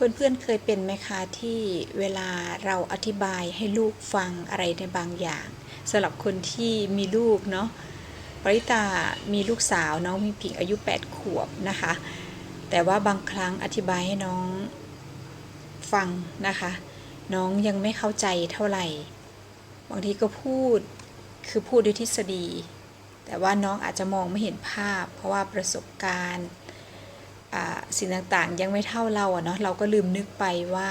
เพื่อนๆเคยเป็นไหมคะที่เวลาเราอธิบายให้ลูกฟังอะไรในบางอย่างสำหรับคนที่มีลูกเนาะปริตามีลูกสาวน้องพิงพิงอายุ 8 ขวบนะคะ แต่ว่าบางครั้งอธิบายให้น้องฟังนะคะ น้องยังไม่เข้าใจเท่าไหร่ บางทีก็พูดคือพูดด้วยทฤษฎี แต่ว่าน้องอาจจะมองไม่เห็นภาพ เพราะว่าประสบการณ์ สิ่งต่างๆ ยังไม่เท่าเราอะเนาะเราก็ลืมนึกไปว่า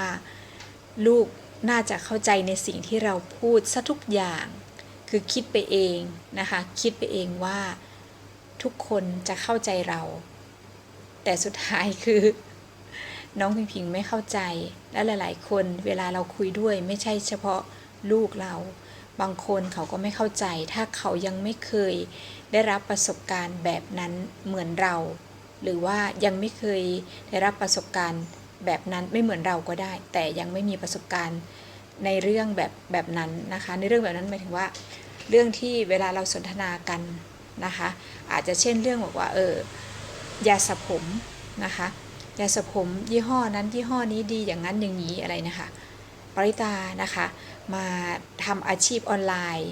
ลูกน่าจะเข้าใจในสิ่งที่เราพูดซะทุกอย่าง คือคิดไปเองนะคะ คิดไปเองว่าทุกคนจะเข้าใจเรา แต่สุดท้ายคือ น้องพิงพิงไม่เข้าใจ และหลาย ๆ คนเวลาเราคุยด้วยไม่ใช่เฉพาะลูกเรา บางคนเขาก็ไม่เข้าใจ ถ้าเขายังไม่เคยได้รับประสบการณ์แบบนั้นเหมือนเรา หรือว่ายังไม่เคยได้รับประสบการณ์แบบนั้นไม่เหมือนเราก็ได้ แต่ยังไม่มีประสบการณ์ในเรื่องแบบแบบนั้นนะคะ ในเรื่องแบบนั้นหมายถึงว่า เรื่องที่เวลาเราสนทนากันนะคะ อาจจะเช่นเรื่องบอกว่าเออยาสระผมนะคะยาสระผมยี่ห้อนั้นยี่ห้อนี้ดีอย่างนั้นอย่างนี้อะไรนะคะปริตานะคะมาทำอาชีพออนไลน์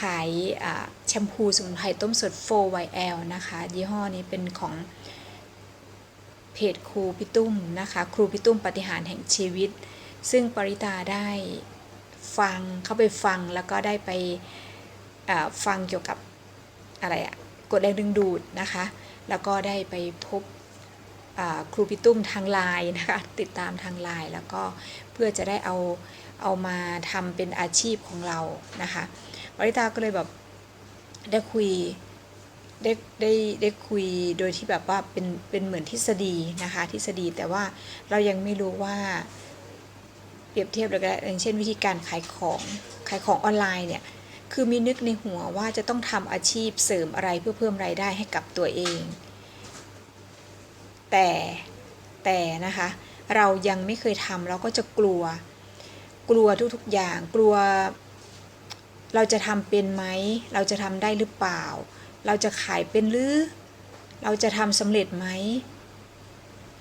ขายแชมพูสมุนไพรต้มสด 4YL นะคะ ยี่ห้อนี้เป็นของ เพจครูพี่ตุ้มนะคะ ครูพี่ตุ้มปฏิหารแห่งชีวิต ซึ่งปริตาได้ฟังเข้าไปฟังแล้วก็ได้ไปฟังเกี่ยวกับอะไรอะกดแรงดึงดูดนะคะ แล้วก็ได้ไปพบครูพี่ตุ้มทางไลน์นะคะ ติดตามทางไลน์แล้วก็เพื่อจะได้เอาเอามาทำเป็นอาชีพของเรานะคะปริตาก็เลยแบบได้คุย ได้ได้ได้คุยโดยที่แบบว่าเป็นเป็นเหมือนทฤษฎีนะคะทฤษฎีแต่ว่าเรายังไม่รู้ว่าเปรียบเทียบเลยก็ได้อย่างเช่นวิธีการขายของขายของออนไลน์เนี่ยคือมีนึกในหัวว่าจะต้องทำอาชีพเสริมอะไรเพื่อเพิ่มรายได้ให้กับตัวเอง แต่แต่นะคะเรายังไม่เคยทำเราก็จะกลัว กลัวทุกๆอย่าง กลัว เราจะทำเป็นไหม เราจะทำได้หรือเปล่า เราจะขายเป็นหรือ เราจะทำสำเร็จไหม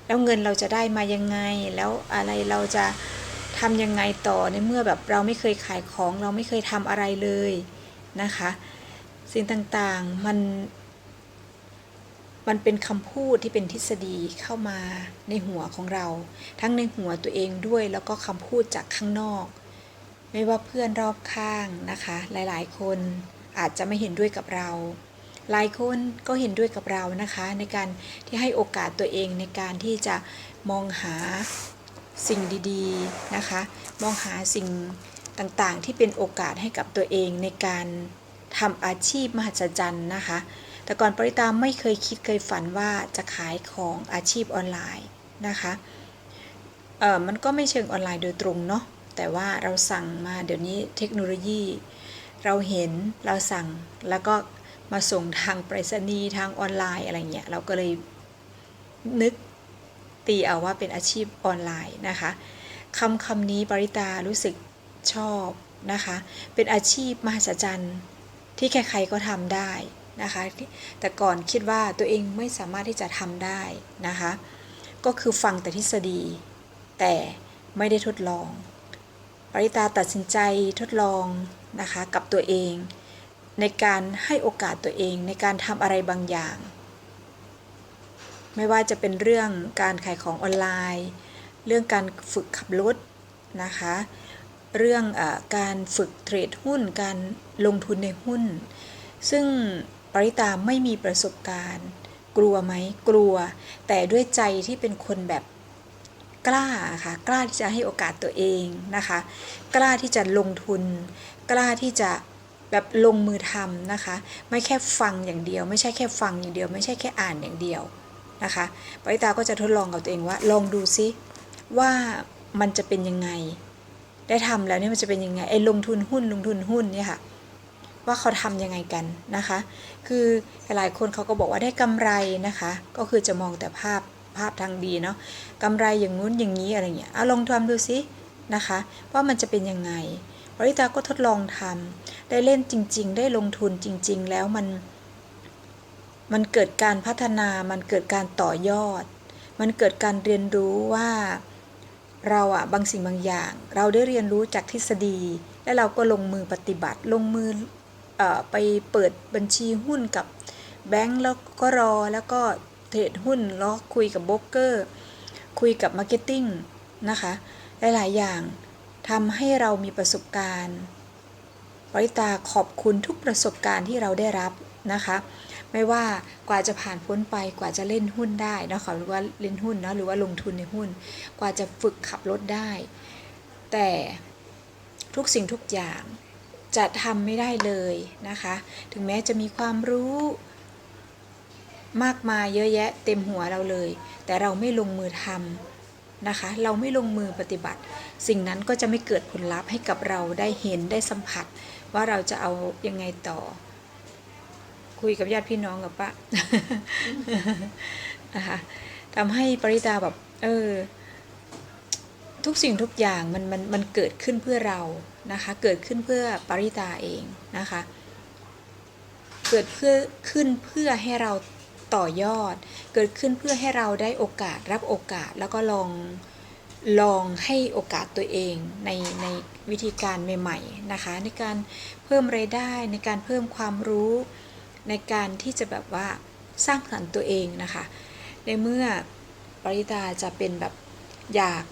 แล้วเงินเราจะได้มายังไง แล้วอะไรเราจะทำยังไงต่อในเมื่อแบบเราไม่เคยขายของ เราไม่เคยทำอะไรเลยนะคะ สิ่งต่างๆมัน มันเป็นคำพูดที่เป็นทฤษฎีเข้ามาในหัวของเรา ทั้งในหัวตัวเองด้วยแล้วก็คำพูดจากข้างนอก ไม่ว่าเพื่อนรอบข้างนะคะ หลายๆ คนอาจจะไม่เห็นด้วยกับเรา หลายคนก็เห็นด้วยกับเรานะคะ ในการที่ให้โอกาสตัวเองในการที่จะมองหาสิ่งดีๆนะคะ มองหาสิ่งต่างๆ ที่เป็นโอกาสให้กับตัวเองในการทำอาชีพมหัศจรรย์นะคะ แต่ก่อนปริตาไม่เคยคิดเคยฝันว่าจะขายของอาชีพออนไลน์นะคะเออมันก็ไม่เชิงออนไลน์โดยตรงเนาะ แต่ว่าเราสั่งมาเดี๋ยวนี้เทคโนโลยี เราเห็นเราสั่งแล้วก็ มาส่งทางไปรษณีย์ทางออนไลน์อะไรเงี้ยเราก็เลยนึกตีเอาว่าเป็นอาชีพออนไลน์นะคะคำคำนี้ปริตารู้สึกชอบนะคะ เป็นอาชีพมหัศจรรย์ที่ใครๆก็ทำได้นะคะ แต่ก่อนคิดว่าตัวเองไม่สามารถที่จะทำได้นะคะ ก็คือฟังแต่ทฤษฎี แต่ไม่ได้ทดลอง ปริตาตัดสินใจทดลองนะคะกับตัวเอง ในการให้โอกาสตัวเองในการทำอะไรบางอย่าง ไม่ว่าจะเป็นเรื่องการขายของออนไลน์ เรื่องการฝึกขับรถนะคะ เรื่องอการฝึกเทรดหุ้น การลงทุนในหุ้น ซึ่งปริตาไม่มีประสบการณ์ กลัวไหมกลัว แต่ด้วยใจที่เป็นคนแบบกล้าค่ะกล้าที่จะให้โอกาสตัวเองนะคะ กล้าที่จะลงทุน กล้าที่จะ แบบลงมือทำนะคะ ไม่แค่ฟังอย่างเดียว ไม่ใช่แค่ฟังอย่างเดียว ไม่ใช่แค่อ่านอย่างเดียวนะคะปริตาก็จะทดลองกับตัวเองว่า ลองดูซิว่ามันจะเป็นยังไง ได้ทำแล้วเนี่ยมันจะเป็นยังไงไอ้ลงทุนหุ้นลงทุนหุ้นเนี่ยค่ะว่าเขาทำยังไงกันนะคะ คือหลายคนเขาก็บอกว่าได้กำไรนะคะ ก็คือจะมองแต่ภาพภาพทางดีเนาะกำไรอย่างงู้นอย่างนี้อะไรเงี้ยเอาลองทำดูซินะคะ ว่ามันจะเป็นยังไง ปริตาก็ทดลองทำได้เล่นจริง ๆ ได้ลงทุนจริง ๆ แล้วมัน มันเกิดการพัฒนา มันเกิดการต่อยอด มันเกิดการเรียนรู้ว่าเราอะบางสิ่งบางอย่าง เราได้เรียนรู้จากทฤษฎี แล้วเราก็ลงมือปฏิบัติ ลงมือออไปเปิดบัญชีหุ้นกับแบงก์แล้วก็รอแล้วก็เทรดหุ้นแล้วคุยกับโบรกเกอร์ คุยกับมาร์เก็ตติ้งนะคะ หลาย ๆ อย่าง ทำให้เรามีประสบการณ์ปริตาขอบคุณทุกประสบการณ์ที่เราได้รับนะคะ ไม่ว่ากว่าจะผ่านพ้นไปกว่าจะเล่นหุ้นได้นะคะหรือว่าเล่นหุ้นเนาะหรือว่าลงทุนในหุ้น กว่าจะฝึกขับรถได้ แต่ทุกสิ่งทุกอย่างจะทำไม่ได้เลยนะคะ ถึงแม้จะมีความรู้มากมายเยอะแยะเต็มหัวเราเลย แต่เราไม่ลงมือทำ นะคะ เราไม่ลงมือปฏิบัติ สิ่งนั้นก็จะไม่เกิดผลลัพธ์ให้กับเราได้เห็นได้สัมผัส ว่าเราจะเอายังไงต่อ คุยกับญาติพี่น้องกับปะนะคะทำให้ปริตาแบบ เออ ทุกสิ่งทุกอย่างมันมันมันเกิดขึ้นเพื่อเรานะคะ เกิดขึ้นเพื่อปริตาเองนะคะ เกิดเพื่อขึ้นเพื่อให้เรา ต่อยอด เกิดขึ้นเพื่อให้เราได้โอกาสรับโอกาสแล้วก็ลองลองให้โอกาสตัวเองในในวิธีการใหม่ๆนะคะ ในการเพิ่มรายได้ในการเพิ่มความรู้ในการที่จะแบบว่าสร้างสรรค์ตัวเองนะคะ ในเมื่อปริตาจะเป็นแบบอยาก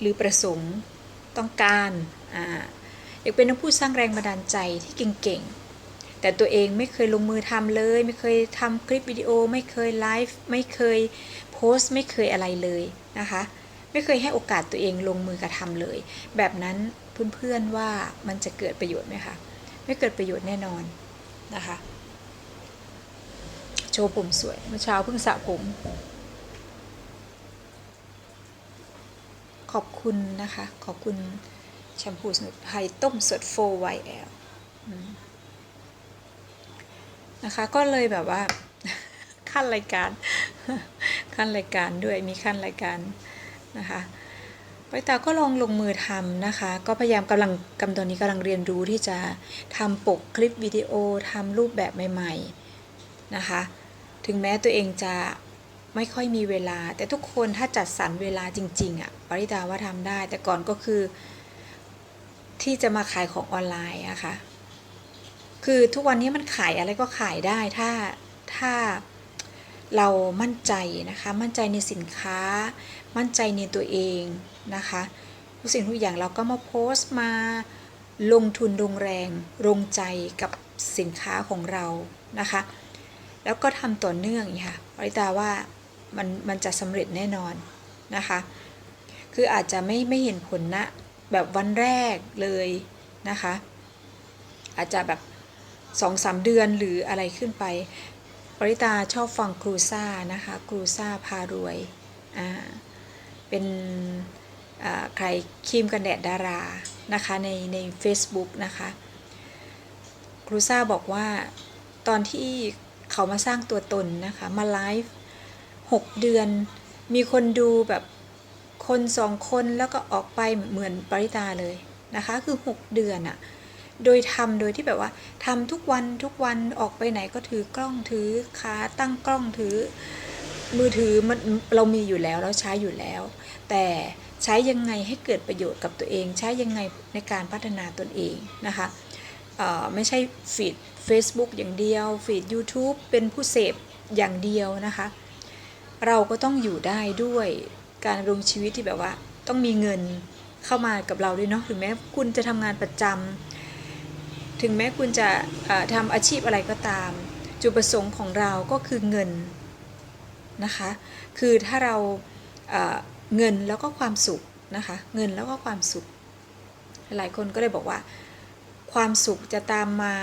หรือประสงค์ต้องการอ่าอยากเป็นนักพูดสร้างแรงบันดาลใจที่เก่งๆ แต่ตัวเองไม่เคยลงมือทำเลย ไม่เคยทำคลิปวิดีโอ ไม่เคยไลฟ์ไม่เคยโพสต์ ไม่เคยอะไรเลยนะคะ ไม่เคยให้โอกาสตัวเองลงมือกระทำเลย แบบนั้นเพื่อนๆว่ามันจะเกิดประโยชน์ไหมคะไม่เกิดประโยชน์แน่นอนนะคะโชว์ผมสวยเมื่อเช้าเพิ่งสระผม ขอบคุณนะคะ ขอบคุณแชมพูสมุนไพรต้มสด 4YL อืม นะคะ ก็เลยแบบว่าขั้นรายการ ขั้นรายการด้วยมีขั้นรายการนะคะไปตาก็ลองลงมือทำนะคะ ก็พยายามกำลังกำตอนนี้กำลังเรียนรู้ที่จะทำปกคลิปวิดีโอทำรูปแบบใหม่ๆนะคะ ถึงแม้ตัวเองจะไม่ค่อยมีเวลา แต่ทุกคนถ้าจัดสรรเวลาจริง ๆอะ่ะปริตาว่าทำได้ แต่ก่อนก็คือ ที่จะมาขายของออนไลน์อะคะ่ะ คือทุกวันนี้มันขายอะไรก็ขายได้ถ้าถ้าเรามั่นใจนะคะ มั่นใจในสินค้า มั่นใจในตัวเองนะคะทุกสิ่งทุกอย่างเราก็มาโพสต์มาลงทุนลงแรงลงใจกับสินค้าของเรานะคะ แล้วก็ทำต่อเนื่องค่ะปริตาว่ามันมันจะสำเร็จแน่นอนนะคะ คืออาจจะไม่ไม่เห็นผลนะแบบวันแรกเลยนะคะ อาจจะแบบ สองสามเดือนหรืออะไรขึ้นไป ปริตาชอบฟังครูซ่านะคะครูซ่าพารวยอ่าเป็นใครครีมกันแดดดารานะคะในใน Facebook นะคะครูซ่าบอกว่าตอนที่เขามาสร้างตัวตนนะคะมาไลฟ์6เดือน มีคนดูแบบคนสองคนแล้วก็ออกไปเหมือนปริตาเลยนะคะคือ 6 เดือนอะ โดยทำโดยที่แบบว่าทำทุกวันทุกวันออกไปไหนก็ถือกล้องถือขาตั้งกล้องถือ มือถือมันเรามีอยู่แล้วเราใช้อยู่แล้ว แต่ใช้ยังไงให้เกิดประโยชน์กับตัวเอง ใช้ยังไงในการพัฒนาตนเองนะคะไม่ใช่ฟีด Facebook อย่างเดียวฟีด YouTube เป็นผู้เสพอย่างเดียวนะคะ เราก็ต้องอยู่ได้ด้วยการลงชีวิตที่แบบว่า ต้องมีเงินเข้ามากับเราด้วยเนาะถึงแม้คุณจะทำงานประจำ ถึงแม้คุณจะทำอาชีพอะไรก็ตาม จุดประสงค์ของเราก็คือเงินนะคะ คือถ้าเราเงินแล้วก็ความสุขนะคะ เงินแล้วก็ความสุข หลายคนก็เลยบอกว่า ความสุขจะตามมา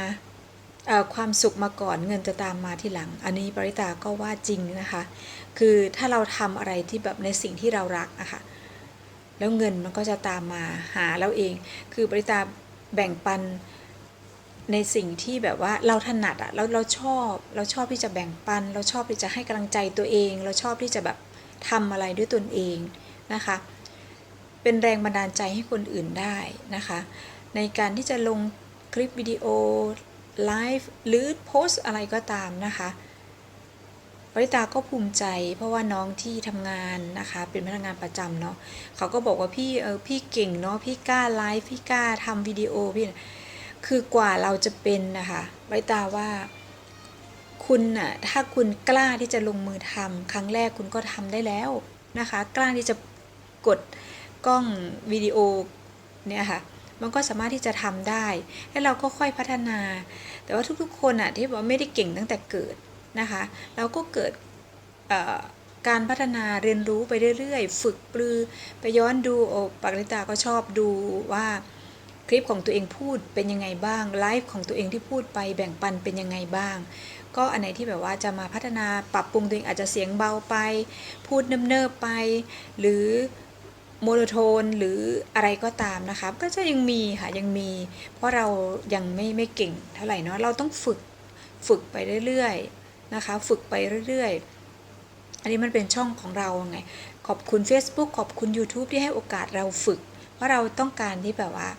ความสุขมาก่อนเงินจะตามมาทีหลัง อันนี้ปริตาก็ว่าจริงนะคะ คือถ้าเราทำอะไรที่แบบในสิ่งที่เรารักอะคะ่ะแล้วเงินมันก็จะตามมาหาเราเอง คือปริตาแบ่งปัน ในสิ่งที่แบบว่าเราถนัดอะเราเราชอบ เราชอบที่จะแบ่งปัน เราชอบที่จะให้กำลังใจตัวเอง เราชอบที่จะแบบทำอะไรด้วยตนเองนะคะ เป็นแรงบันดาลใจให้คนอื่นได้นะคะ ในการที่จะลงคลิปวิดีโอไลฟ์หรือโพสอะไรก็ตามนะคะปริตาก็ภูมิใจ เพราะว่าน้องที่ทำงานนะคะ เป็นพนักงานประจำเนาะเขาก็บอกว่าพี่เออพี่เก่งเนาะพี่กล้าไลฟ์พี่กล้าทำวิดีโอพี่ คือกว่าเราจะเป็นนะคะปริตาว่า คุณน่ะถ้าคุณกล้าที่จะลงมือทำครั้งแรกคุณก็ทำได้แล้วนะคะ กล้าที่จะกดกล้องวิดีโอเนี่ยค่ะมันก็สามารถที่จะทำได้ แล้วเราก็ค่อยพัฒนา แต่ว่าทุกๆ คนอะที่บอกไม่ได้เก่งตั้งแต่เกิดนะคะ เราก็เกิดการพัฒนาเรียนรู้ไปเรื่อยๆ ฝึกปลือ ไปย้อนดูโอปากลิตาก็ชอบดูว่า คลิปของตัวเองพูดเป็นยังไงบ้างไลฟ์ของตัวเองที่พูดไปแบ่งปันเป็นยังไงบ้าง ก็อันไหนที่แบบว่าจะมาพัฒนาปรับปรุงตัวเองอาจจะเสียงเบาไป พูดเนิบๆไป หรือโมโนโทนหรืออะไรก็ตามนะคะก็จะยังมีค่ะยังมี เพราะเรายังไม่ไม่เก่งเท่าไหร่เนาะเราต้องฝึกฝึกไปเรื่อยๆนะคะ ฝึกไปเรื่อยๆ อันนี้มันเป็นช่องของเราไงขอบคุณ Facebook ขอบคุณ YouTube ที่ให้โอกาสเราฝึกเพราเราต้องการที่แบบว่า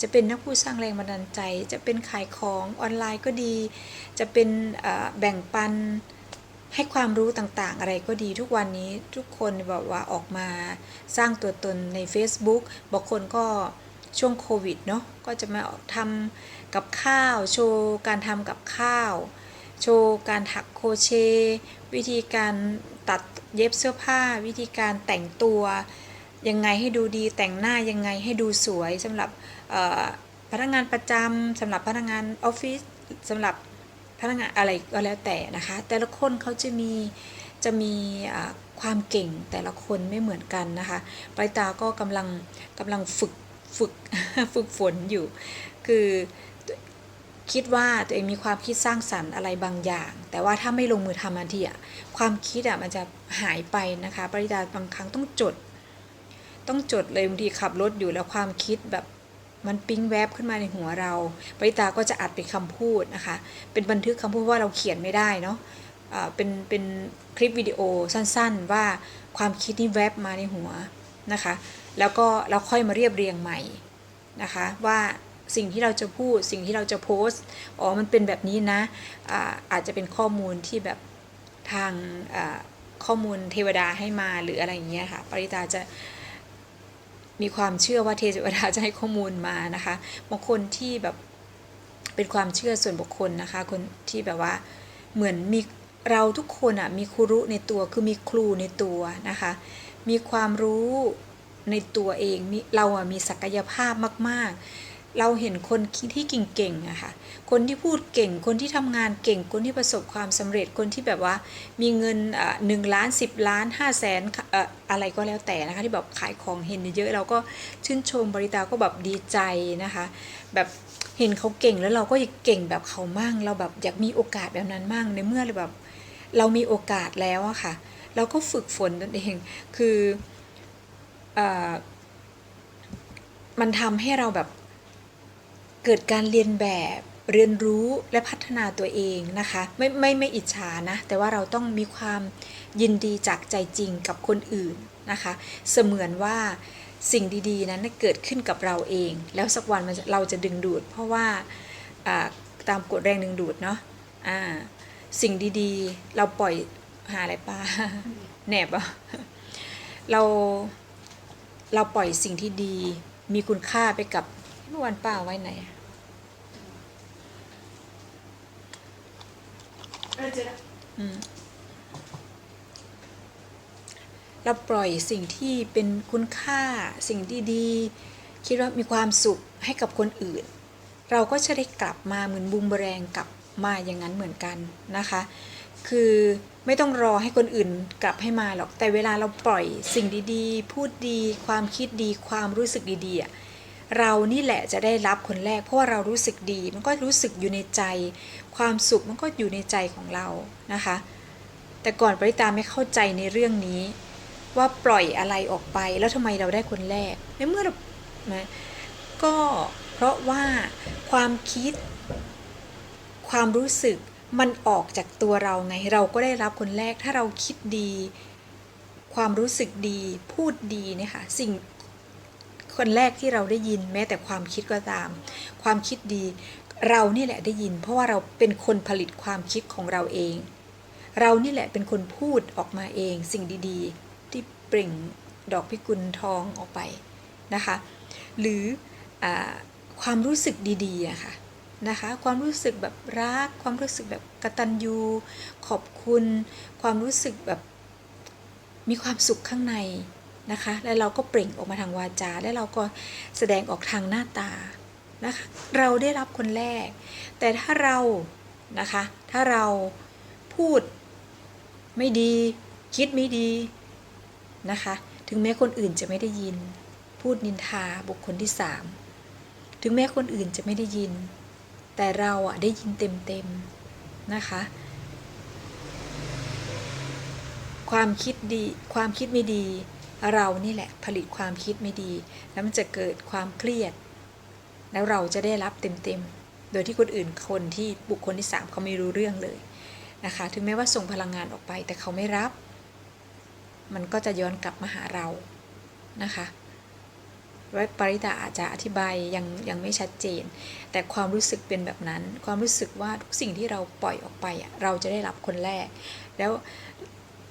จะเป็นนักพูดสร้างแรงบันดาลใจ จะเป็นขายของออนไลน์ก็ดี จะเป็นแบ่งปันให้ความรู้ต่างๆ อะไรก็ดีทุกวันนี้ทุกคนแบบว่าออกมาสร้างตัวตนใน Facebook บางคนก็ช่วงโควิดเนาะก็จะมาทำกับข้าว โชว์การทำกับข้าว โชว์การถักโคเช วิธีการตัดเย็บเสื้อผ้า วิธีการแต่งตัว ยังไงให้ดูดีแต่งหน้ายังไงให้ดูสวยสำหรับ พนักงานประจำสำหรับพนักงานออฟฟิศสำหรับพนักงานอะไรก็แล้วแต่นะคะ แต่ละคนเขาจะมีจะมีความเก่งแต่ละคนไม่เหมือนกันนะคะปริตาก็กำลังกำลังฝึกฝึกฝึกฝนอยู่ คือคิดว่าตัวเองมีความคิดสร้างสรรค์อะไรบางอย่าง แต่ว่าถ้าไม่ลงมือทำทันทีอะความคิดอะมันจะหายไปนะคะ ปริตาบางครั้งต้องจด ต้องจดเลยบางทีขับรถอยู่แล้วความคิดแบบ มันปิ๊งแวบขึ้นมาในหัวเราปริตาก็จะอัดเป็นคำพูดนะคะ เป็นบันทึกคำพูดว่าเราเขียนไม่ได้เนาะเป็นเป็นคลิปวิดีโอสั้นๆ ว่าความคิดนี่แวบมาในหัวนะคะ แล้วก็เราค่อยมาเรียบเรียงใหม่นะคะว่าสิ่งที่เราจะพูดสิ่งที่เราจะโพสต์อ๋อมันเป็นแบบนี้นะอาอาจจะเป็นข้อมูลที่แบบทางาข้อมูลเทวดาให้มาหรืออะไรอย่างเงี้ยค่ะ ปริตาจะ มีความเชื่อว่าเทวดาจะให้ข้อมูลมานะคะบางคนที่แบบเป็นความเชื่อส่วนบุคคลนะคะ คนที่แบบว่าเหมือนมีเราทุกคนอะมีครูรู้ในตัวคือมีครูในตัวนะคะ มีความรู้ในตัวเองมีเราอะมีศักยภาพมาก ๆ เราเห็นคนที่เก่งๆอะค่ะ คนที่พูดเก่ง คนที่ทำงานเก่ง คนที่ประสบความสำเร็จ คนที่แบบว่ามีเงินหนึ่งล้านสิบล้านห้าแสนอะไรก็แล้วแต่นะคะที่แบบขายของเห็นเยอะเราก็ชื่นชมบริตาก็แบบดีใจนะคะ แบบเห็นเขาเก่งแล้วเราก็อยากเก่งแบบเขามั่ง เราแบบอยากมีโอกาสแบบนั้นมั่งในเมื่อเราแบบเรามีโอกาสแล้วอะค่ะ เราก็ฝึกฝนตนเองคือออมันทำให้เราแบบ เกิดการเรียนแบบเรียนรู้และพัฒนาตัวเองนะคะ ไม่ไม่ไม่อิจฉานะ แต่ว่าเราต้องมีความยินดีจากใจจริงกับคนอื่นนะคะ เสมือนว่าสิ่งดีๆ นั้นเกิดขึ้นกับเราเอง แล้วสักวันเราจะดึงดูด เพราะว่าตามกฎแรงดึงดูดเนาะะสิ่งดีๆ เราปล่อยหาอะไรป้าแหนบอะเราเราปล่อยสิ่งที่ดีมีคุณค่าไปกับ เมื่อวันป้าไว้ไหนอืมเราปล่อยสิ่งที่เป็นคุณค่าสิ่งดีๆ คิดว่ามีความสุขให้กับคนอื่น เราก็จะได้กลับมาเหมือนบูมเบอแรงกลับมาอย่างนั้นเหมือนกันนะคะ คือไม่ต้องรอให้คนอื่นกลับให้มาหรอกแต่เวลาเราปล่อยสิ่งดีๆ พูดดี ความคิดดีความรู้สึกดีๆอะ เรานี่แหละจะได้รับคนแรก เพราะว่าเรารู้สึกดี มันก็รู้สึกอยู่ในใจ ความสุขมันก็อยู่ในใจของเรานะคะ แต่ก่อนปริตาไม่เข้าใจในเรื่องนี้ ว่าปล่อยอะไรออกไปแล้วทำไมเราได้คนแรกในเมื่อเราก็เพราะว่าความคิด ความรู้สึกมันออกจากตัวเราไงเราก็ได้รับคนแรกถ้าเราคิดดี ความรู้สึกดีพูดดีเนี่ยค่ะสิ่ง คนแรกที่เราได้ยินแม้แต่ความคิดก็ตาม ความคิดดี เรานี่แหละได้ยิน เพราะว่าเราเป็นคนผลิตความคิดของเราเอง เรานี่แหละเป็นคนพูดออกมาเอง สิ่งดีๆ ที่เปล่งดอกพิกุลทองออกไปนะคะ หรืออความรู้สึกดีๆอะค่ะนะคะความรู้สึกแบบรัก ความรู้สึกแบบกตัญญูขอบคุณ ความรู้สึกแบบมีความสุขข้างใน นะคะ แล้เราก็เปล่งออกมาทางวาจา และเราก็แสดงออกทางหน้าตานะคะ เราได้รับคนแรก แต่ถ้าเรานะคะ ถ้าเราพูดไม่ดี คิดไม่ดีนะคะ ถึงแม้คนอื่นจะไม่ได้ยิน พูดนินทาบุคคลที่สามถึงแม้คนอื่นจะไม่ได้ยิน แต่เราอะได้ยินเต็มๆนะคะ ความคิดดี ความคิดไม่ดี เรานี่แหละผลิตความคิดไม่ดี แล้วมันจะเกิดความเครียด แล้วเราจะได้รับเต็มๆ โดยที่คนอื่นคนที่บุคคลที่สามเขาไม่รู้เรื่องเลยนะคะ ถึงแม้ว่าส่งพลังงานออกไป แต่เขาไม่รับ มันก็จะย้อนกลับมาหาเรานะคะว่าปริตาอาจจะอธิบายยังยังไม่ชัดเจน แต่ความรู้สึกเป็นแบบนั้น ความรู้สึกว่าทุกสิ่งที่เราปล่อยออกไปอะเราจะได้รับคนแรก แล้ว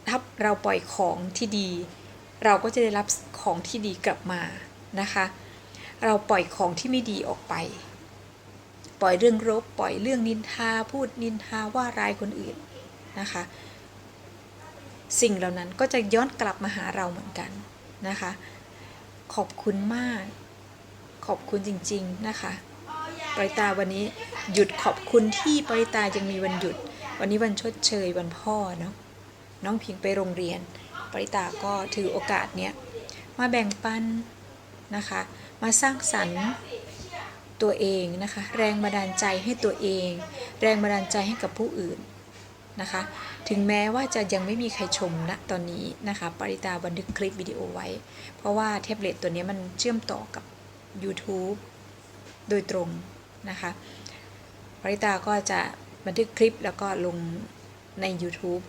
ถ้าเราปล่อยของที่ดี เราก็จะได้รับของที่ดีกลับมานะคะ เราปล่อยของที่ไม่ดีออกไป ปล่อยเรื่องรบปล่อยเรื่องนินทาพูดนินทาว่าร้ายคนอื่นนะคะ สิ่งเหล่านั้นก็จะย้อนกลับมาหาเราเหมือนกันนะคะ ขอบคุณมาก ขอบคุณจริงๆนะคะปริตาวันนี้หยุดขอบคุณที่ปริตายังมีวันหยุด วันนี้วันชดเชยวันพ่อเนาะน้องพิงไปโรงเรียน ปริตาก็ถือโอกาสเนี้ยมาแบ่งปันนะคะ มาสร้างสรรค์ตัวเองนะคะ แรงบันดาลใจให้ตัวเอง แรงบันดาลใจให้กับผู้อื่นนะคะ ถึงแม้ว่าจะยังไม่มีใครชมณตอนนี้นะคะ ปริตาบันทึกคลิปวิดีโอไว้ เพราะว่าแท็บเล็ตตัวนี้มันเชื่อมต่อกับ YouTube โดยตรงนะคะ ปริตาก็จะบันทึกคลิปแล้วก็ลงใน YouTube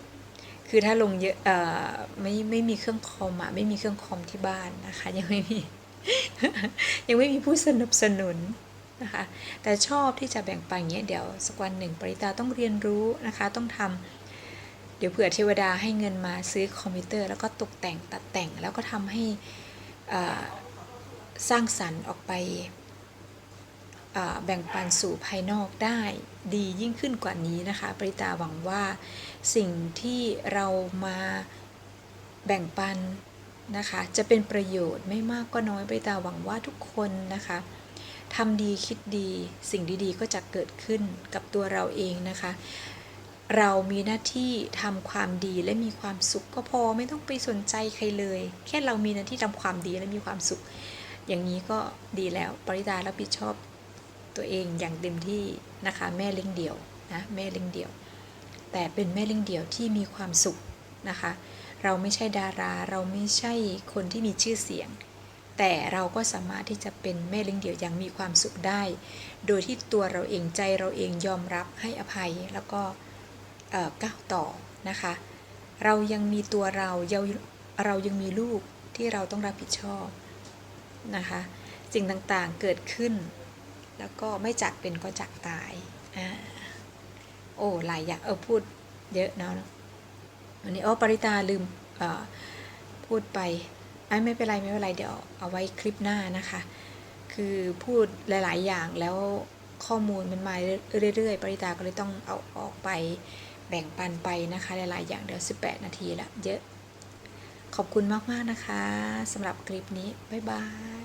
คือถ้าลงเยอะเอ่อไม่ไม่มีเครื่องคอมอะไม่มีเครื่องคอมที่บ้านนะคะ ยังไม่มี ยังไม่มีผู้สนับสนุนนะคะ แต่ชอบที่จะแบ่งปันอย่างเงี้ยเดี๋ยวสักวันหนึ่งปริตาต้องเรียนรู้นะคะ ต้องทำเดี๋ยวเผื่อเทวดาให้เงินมาซื้อคอมพิวเตอร์แล้วก็ตกแต่งตัดแต่งแล้วก็ทำให้สร้างสรรค์ออกไป แบ่งปันสู่ภายนอกได้ดียิ่งขึ้นกว่านี้นะคะปริตาหวังว่าสิ่งที่เรามาแบ่งปันนะคะจะเป็นประโยชน์ไม่มากก็น้อยปริตาหวังว่าทุกคนนะคะทำดีคิดดีสิ่งดีๆ ก็จะเกิดขึ้นกับตัวเราเองนะคะ เรามีหน้าที่ทำความดีและมีความสุขก็พอไม่ต้องไปสนใจใครเลย แค่เรามีหน้าที่ทำความดีและมีความสุข อย่างนี้ก็ดีแล้วปริตารับผิดชอบ ตัวเองอย่างเต็มที่นะคะ แม่เลี้ยงเดี่ยวนะแม่เลี้ยงเดี่ยว แต่เป็นแม่เลี้ยงเดี่ยวที่มีความสุขนะคะ เราไม่ใช่ดาราเราไม่ใช่คนที่มีชื่อเสียง แต่เราก็สามารถที่จะเป็นแม่เลี้ยงเดี่ยวอย่างมีความสุขได้ โดยที่ตัวเราเองใจเราเองยอมรับให้อภัยแล้วก็ก้าวต่อนะคะ เรายังมีตัวเราเราเรายังมีลูกที่เราต้องรับผิดชอบนะคะสิ่งต่างๆเกิดขึ้น แล้วก็ไม่จากเป็นก็จากตายอ่าโอ้หลายอย่างเออพูดเยอะเนาะวันนี้โอ้ปริตาลืมเออพูดไปไอ้ไม่เป็นไรไม่เป็นไรเดี๋ยวเอาไว้คลิปหน้านะคะ คือพูดหลาย ๆ อย่างแล้วข้อมูลมันมาเรื่อย ๆ ปริตาก็เลยต้องเอาออกไปแบ่งปันไปนะคะ หลาย ๆ อย่างเดี๋ยว 18 นาทีละเยอะ ขอบคุณมาก ๆ นะคะสำหรับคลิปนี้ บ๊ายบาย